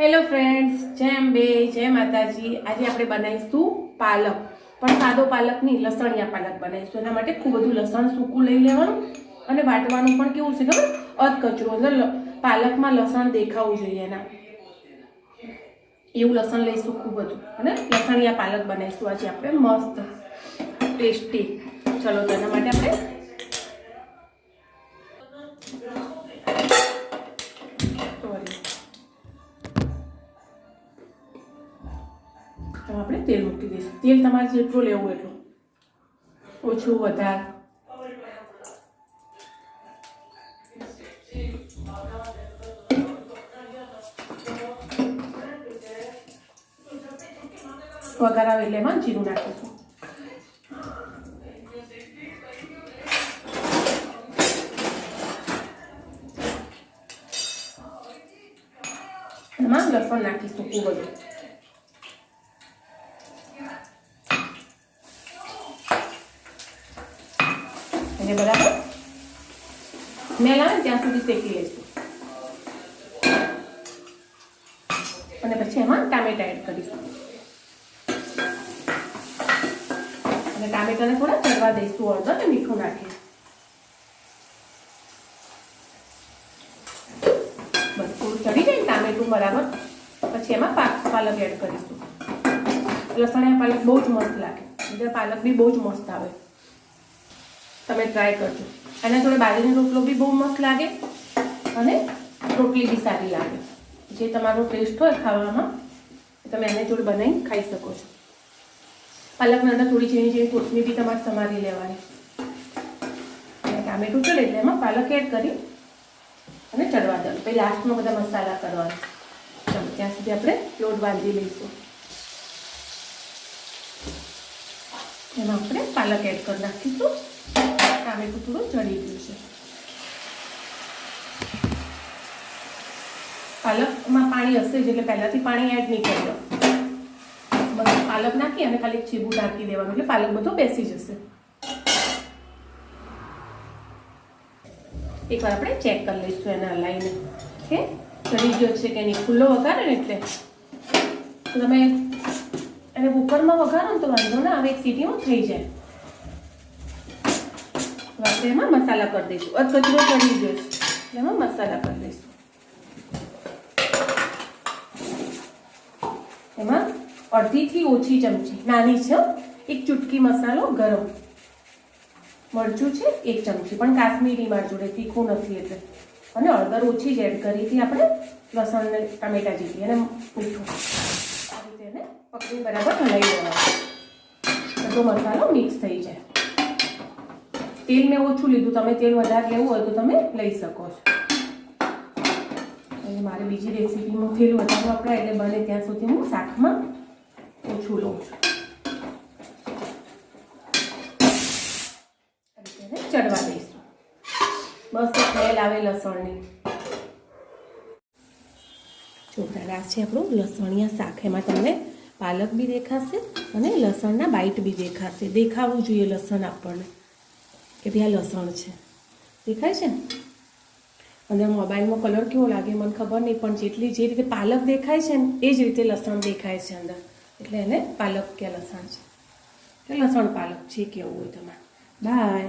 Hello friends જય અંબે, જય માતાજી. આજે આપણે બનાવીશું પાલક. પણ સાદો પાલક નહીં, લસણિયા પાલક બનાવીશું. એના માટે ખૂબ બધું લસણ સૂકું લઈ લેવાનું અને વાટવાનું પણ કેવું છે ખબર? અધ કચરું. અંદર પાલકમાં લસણ દેખાવું જોઈએ એના. એવું લસણ લઈશું ખૂબ બધું. અને લસણિયા પાલક બનાવીશું આજે આપણે. મસ્ત, ટેસ્ટી. ચલો તો એના માટે આપણે તો આપણે તેલ મૂકી દઈશું તેલ તમારે જેટલું લેવું એટલું ઓછું વધારે વઘાર આવે એટલે એમાં જીરું નાખીશું એમાં લસણ નાખીશું ખૂબ બધું એને બરાબર? સ્મેલ આવે ત્યાં સુધી શેકી લઈશું. અને પછી એમાં ટામેટા એડ કરીશું. અને ટામેટાને થોડા ચડવા દઈશું, અડધો અને મીઠું નાખી બસ, થોડું ચડી જાય ટામેટું, બરાબર? પછી એમાં પાક, પાલક એડ કરીશું. લસણિયા પાલક બહુ જ મસ્ત લાગે. એટલે પાલક બી બહુ જ મસ્ત આવે. તમે ટ્રાય કરજો. એના થોડો બાજરીનો રોટલો બી બહુ મસ્ત લાગે અને રોટલી બી સારી લાગે. જે તમારો ટેસ્ટ હોય ખાવામાં તમે એને થોડું બનાવીને ખાઈ શકો છો. પાલકના અંદર થોડી ઝીણી ઝીણી કોથમીર બી તમારે સમારી લેવાની. અને ટામેટું ચડે એટલે એમાં પાલક એડ કરી અને ચડવા દઉં પછી લાસ્ટમાં બધા મસાલા કરવાના. ચાલો, ત્યાં સુધી આપણે લોટ બાંધી લઈશું. એમાં આપણે પાલક એડ કરી નાખીશું. ટામેટું થોડું ચડી ગયું છે. પાલકમાં પાણી હશે જ, એટલે પહેલાંથી પાણી એડ નહીં કરી દો. બધું પાલક નાખી અને ખાલી ચીબુ નાખી દેવાનું, એટલે પાલક બધો બેસી જશે. એકવાર આપણે ચેક કરી લઈશું એના લાઈને કે ચડી ગયો છે કે નહીં? ખુલ્લો વઘારે ને એટલે? તમે એને કુકરમાં વઘારો ને તો વાંધો ના આવે, એક સીટીમાં થઈ જાય. હવે એમાં મસાલા કરી દઈશું. અધ કચરો ચડી ગયો છે. એમાં મસાલા કરી દઈશું. એમાં અડધીથી ઓછી ચમચી, નાની છે, એક ચૂટકી મસાલો ગરમ. મરચું છે, એક ચમચી. પણ કાશ્મીરી મરચું એટલે તીખું નથી એટલે. અને અડદર ઓછી જ એડ કરી હતી આપણે, લસણ ને ટમેટા જેટલી. અને મીઠું. આ રીતે એને પકડી બરાબર હલાવી દેવાનું બધો મસાલો મિક્સ થઈ જાય. તેલ મેં ઓછું લીધું, તમે તેલ વધારે લેવું હોય તો તમે લઈ શકો છો. એટલે મારે બીજી રેસીપીમાં તેલ વધારે વપરાય એટલે બને ત્યાં સુધી હું શાકમાં ઓછું લઉં છું. ચડવા દઈશું. બસ તેલ આવે લસણની. ચોખા આ છે આપણું લસણિયા શાક, એમાં તમને પાલક બી દેખાશે અને લસણના બાઈટ બી દેખાશે. દેખાવું જોઈએ લસણ આપણને. કે ભાઈ આ લસણ છે. દેખાય છે અને મોબાઈલમાં કલર કેવો લાગે મને ખબર નહીં, પણ જેટલી જે રીતે પાલક દેખાય છે ને, એ જ રીતે લસણ દેખાય છે અંદર. એટલે એને પાલક કે લસણ છે. કે લસણ પાલક, જે કેવું હોય તમારે. બાય